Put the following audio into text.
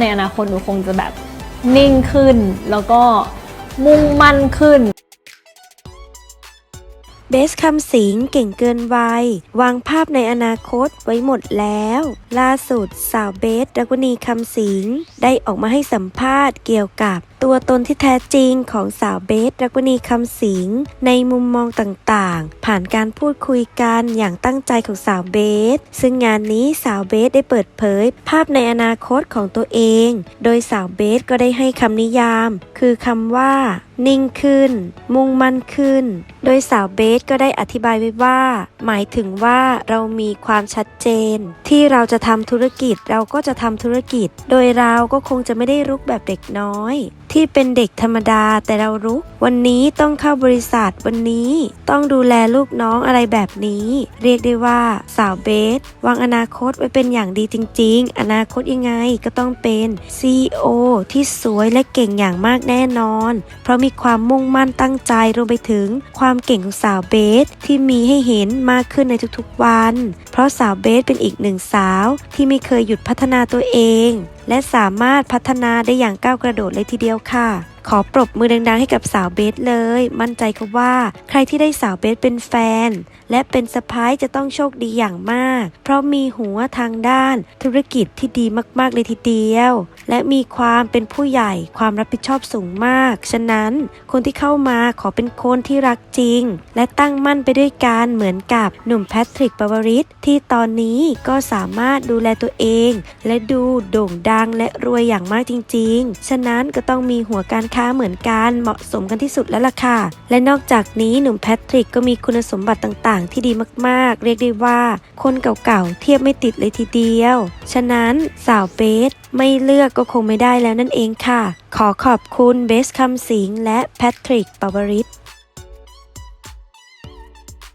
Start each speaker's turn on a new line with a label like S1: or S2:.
S1: ในอนาคตหนูคงจะแบบนิ่งขึ้นแล้วก็มุ่งมั่นขึ้น
S2: เบสคำสิงเก่งเกินวัย วางภาพในอนาคตไว้หมดแล้ว ล่าสุดสาวเบสรักวณีคำสิงได้ออกมาให้สัมภาษณ์เกี่ยวกับตัวตนที่แท้จริงของสาวเบสรักวณีคำสิงในมุมมองต่างๆ ผ่านการพูดคุยกันอย่างตั้งใจของสาวเบส ซึ่งงานนี้สาวเบสได้เปิดเผย ภาพในอนาคตของตัวเอง โดยสาวเบสก็ได้ให้คำนิยาม คือคำว่า นิ่งขึ้น มุ่งมั่นขึ้น โดยสาวเบสก็ได้อธิบายไว้ว่า หมายถึงว่าเรามีความชัดเจน ที่เราจะทำธุรกิจเราก็จะทำธุรกิจ โดยเราก็คงจะไม่ได้รุกแบบเด็กน้อย ที่เป็นเด็กธรรมดาแต่เรารุกวันนี้ต้องเข้าบริษัทวันนี้ ต้องดูแลลูกน้องอะไรแบบนี้ เรียกได้ว่าสาวเบส วางอนาคตไว้เป็นอย่างดีจริง ๆ อนาคตยังไงก็ต้องเป็น CEO ที่สวยและเก่งอย่างมากแน่นอน เพราะมีความมุ่งมั่นตั้งใจรวมไปถึงความเก่งของสาวเบสที่มีให้เห็นมากขึ้นในทุกๆวันเพราะสาวเบสเป็นอีกหนึ่งสาวที่ไม่เคยหยุดพัฒนาตัวเอง และสามารถพัฒนาได้อย่างก้าวกระโดดเลยทีเดียวค่ะ ขอปรบมือดังๆให้กับสาวเบสเลย มั่นใจค่ะว่า ใครที่ได้สาวเบสเป็นแฟน และเป็นสะพ้ายจะต้องโชคดีอย่างมาก เพราะมีหัวทางด้าน ธุรกิจที่ดีมากๆเลยทีเดียว และมีความเป็นผู้ใหญ่ความรับผิดชอบสูงมาก ฉะนั้นคนที่เข้ามาขอเป็นคนที่รักจริง และตั้งมั่นไปด้วยกันเหมือนกับหนุ่มแพทริกปาวริสที่ตอนนี้ก็สามารถดูแลตัวเอง และดูโด่งดังและรวยอย่างมากจริง ๆ ฉะนั้นก็ต้องมีหัวการค้าเหมือนกันเหมาะสมกันที่สุดแล้วล่ะค่ะ และนอกจากนี้หนุ่มแพทริกก็มีคุณสมบัติต่างๆ ที่ดีมากๆ เรียกได้ว่า คนเก่าๆ เทียบไม่ติดเลยทีเดียว ฉะนั้นสาวเบสไม่เลือกก็คงไม่ได้แล้วนั่นเองค่ะ ขอขอบคุณเบสคำสิงและแพทริกปาวริส